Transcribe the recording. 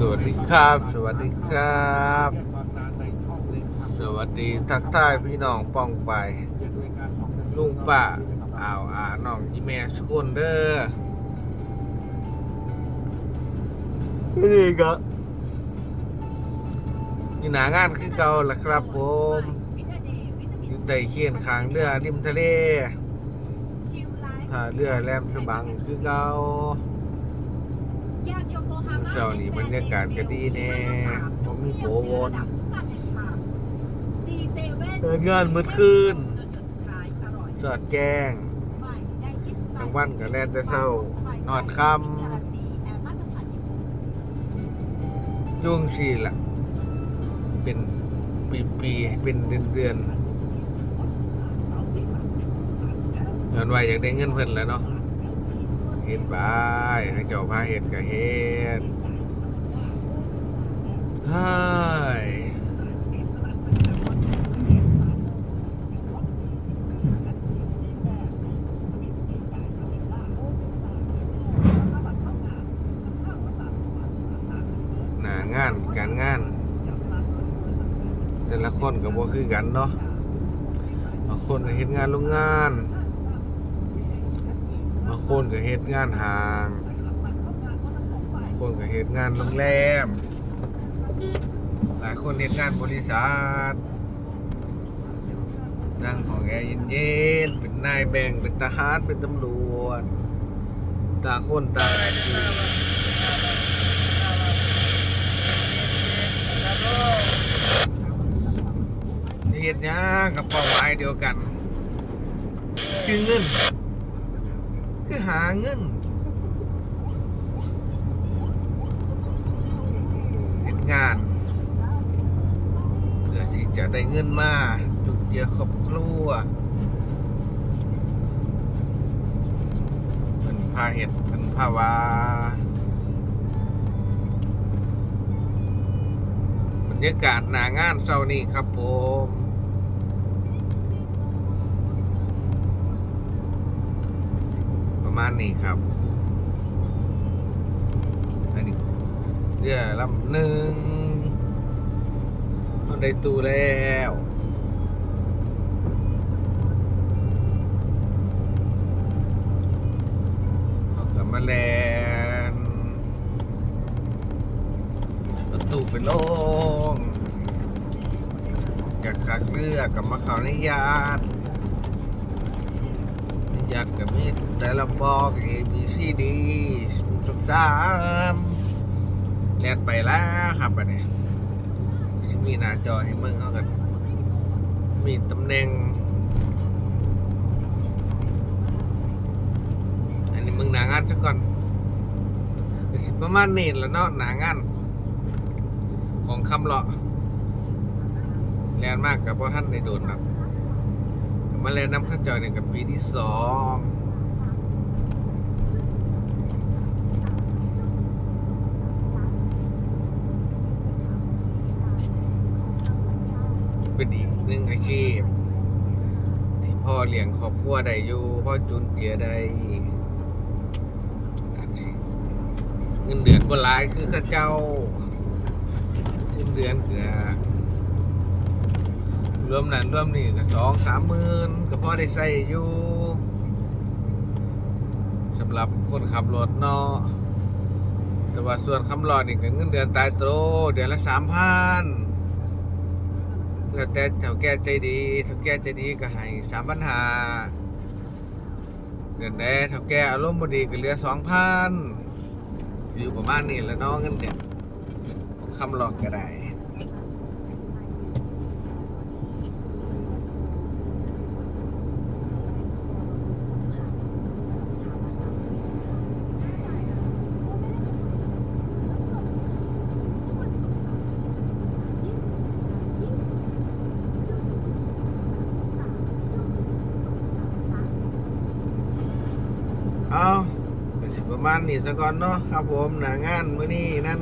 สวัสดีครับ สวัสดีครับ สวัสดีทักทายพี่น้องป้องไป ลุงป้าอ่าวอาน้องอีแม่สกุลเด้อนี่ก็นี่หนางานคือเก่าละครับผมอยู่ใต้เขียนขางเรือริมทะเลท่าเรือแหลมสบังคือเก่า เช้านี้บรรยากาศก็ดีแน่บ่มีฝนเดินงานมืดคืนสอดแจ้งกลางวันก็แล่นแต่เช้านอนค่ำยุ่งสิล่ะเป็นปีๆเป็นเดือนเดือนๆย้อนว่อยากได้เงินเพิ่นแล้วเนาะ เฮ็ดไปให้เจ้าพาเฮ็ดก็เฮ็ดเฮ้ยหน้างานการงาน แต่ละคนก็บ่คือกันเนาะคนเฮ็ดงานโรงงาน บางคนก็เฮ็ดงานหางบางคนก็เฮ็ดงานโรงแรม หลายคนเฮ็ดงานบริษัทนั่งของแอร์เย็นๆเป็นนายแบ่งเป็นทหารเป็นตำรวจต่างคนต่างอาชีพเฮ็ดหยังกับเป้าหมายเดียวกัน คือเงิน คือหาเงินเฮ็ดงาน เพื่อที่จะได้เงินมาจุดเจือครอบครัวเป็นพาเห็ดเป็นพาวาบรรยากาศหนางานเช้านี้ครับผม มาณนี้ครับอันนี้เรือลำหนึ่งมันได้ตู้แล้วเอากลับมาแลนประตูไปลงจากคักเรือกับมาเขาในยาด อยากกับมีแต่ละบอก A B C D สักสามแลนไปแล้วครับอันนี้สิมีหน้าจอให้มึงเขากัน มีตำแหน่ง อันนี้มึงหนางานซะก่อนสิประมาณนี้แล้วเนาะหนางาน ของคำเลาะแลนมากกับพ่อท่านในโดนครับ มาเล่นน้ำข้าวจอยเนี่ยกับปีที่สองเป็นอีกหนึ่งอาชีพ ที่พ่อเลี้ยงครอบครัวได้อยู่พ่อจุนเจียได้เงินเดือนบ่หลายคือข้าเจ้าเงินเดือนเกือ รวมนั้นรวมนี่ก็สองสามหมื่นก็พอได้ใส่อยู่สำหรับคนขับรถเนาะแต่ว่าส่วนคำรอนี่ก็เงินเดือนตายโตวเดือนละสามพันแล้วแต่เถ่าแก่ใจดีเถ่าแก่ใจดีก็ให้สามพันหาเดือนแดเถ่าแก่อารมณ์บดีก็เหลือสองพันอยู่ประมาณนี้แล้วเนาะเงินเดือนคำรอก็ได้ เอาไปสิประมาณนี้ซะก่อนเนาะครับผมหนางานมื้อนี้นั่น